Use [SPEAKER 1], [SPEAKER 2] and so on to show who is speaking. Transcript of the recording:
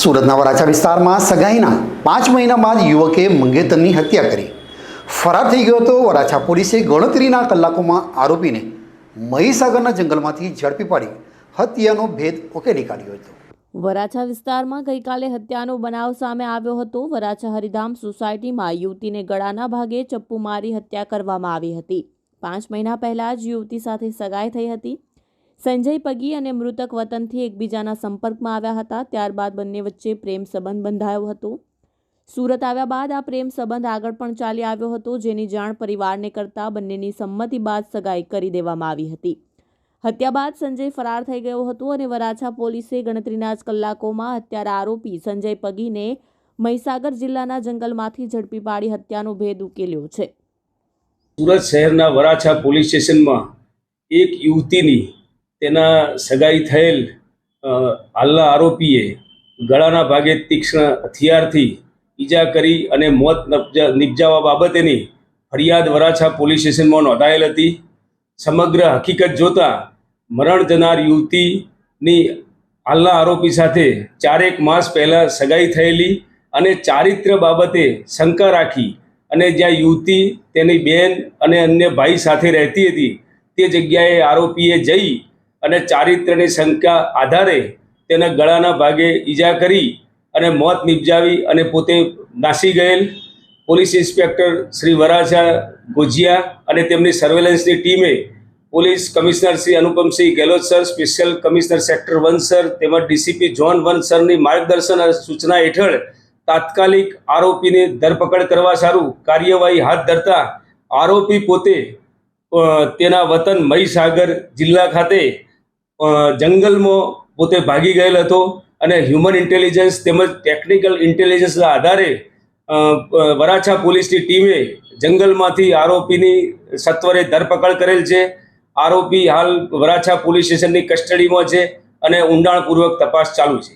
[SPEAKER 1] સુરતના વરાછા વિસ્તારમાં સગાઈના પાંચ મહિના બાદ યુવકે મંગેતરની હત્યા કરી. ફરાર થઈ ગયો હતો વરાછા પોલીસે ગણતરીના કલાકોમાં આરોપીને મહીસાગરના જંગલમાંથી ઝડપી પાડી હત્યાનો ભેદ ઉકેલી કાઢ્યો હતો.
[SPEAKER 2] વરાછા વિસ્તારમાં ગઈકાલે હત્યાનો બનાવ સામે આવ્યો હતો. વરાછા હરિધામ સોસાયટીમાં યુવતીને ગળાના ભાગે ચપ્પુ મારી હત્યા કરવામાં આવી હતી. પાંચ મહિના પહેલા જ યુવતી સાથે સગાઈ થઈ હતી. સંજય પગી અને મૃતક વતનથી એકબીજાના સંપર્કમાં આવ્યા હતા. ત્યારબાદ બંને વચ્ચે પ્રેમ સંબંધ બંધાયો હતો. સુરત આવ્યા બાદ આ પ્રેમ સંબંધ આગળ પણ ચાલી આવ્યો હતો, જેની જાણ પરિવારને કરતા બંનેની સંમતિ બાદ સગાઈ કરી દેવામાં આવી હતી. હત્યા બાદ સંજય ફરાર થઈ ગયો હતો અને વરાછા પોલીસે ગણતરીના જ કલાકોમાં હત્યારા આરોપી સંજય પગીને મહીસાગર જિલ્લાના જંગલમાંથી ઝડપી પાડી હત્યાનો ભેદ ઉકેલ્યો છે.
[SPEAKER 3] સુરત શહેરના વરાછા પોલીસ સ્ટેશનમાં એક યુવતીની તેના સગાઈ થયેલ હાલના આરોપીએ ગળાના ભાગે તીક્ષ્ણ હથિયારથી ઈજા કરી અને મોત નપજા- નિપજાવવા બાબતેની ફરિયાદ વરાછા પોલીસ સ્ટેશનમાં નોંધાયેલ હતી. સમગ્ર હકીકત જોતા મરણ જનાર યુવતીની હાલના આરોપી સાથે ચારેક માસ પહેલાં સગાઈ થયેલી અને ચારિત્ર બાબતે શંકા રાખી અને જ્યાં યુવતી, તેની બેન અને અન્ય ભાઈ સાથે રહેતી હતી, તે જગ્યાએ આરોપીએ જઈ અને ચારિત્રની શંકા આધારે તેના ગળાના ભાગે ઈજા કરી અને મોત નિપજાવી અને પોતે નાસી ગયેલ. પોલીસ ઇન્સ્પેક્ટર શ્રી વરાછા ગોજિયા અને તેમની સર્વેલન્સની ટીમે police commissioner Shri Anupamsinh Gehlot sir, special commissioner sector one sir તેમજ ડીસીપી જોન વન સરની માર્ગદર્શન અને સૂચના હેઠળ તાત્કાલિક આરોપીને ધરપકડ કરવા સારું કાર્યવાહી હાથ ધરતા આરોપી પોતે તેના વતન મહીસાગર જિલ્લા ખાતે જંગલમાં પોતે ભાગી ગયેલ હતો અને હ્યુમન ઇન્ટેલિજન્સ તેમજ ટેકનિકલ ઇન્ટેલિજન્સના આધારે વરાછા પોલીસની ટીમે જંગલમાંથી આરોપીની સત્વરે ધરપકડ કરેલ છે. આરોપી હાલ વરાછા પોલીસ સ્ટેશનની કસ્ટડીમાં છે અને ઊંડાણપૂર્વક તપાસ ચાલુ છે.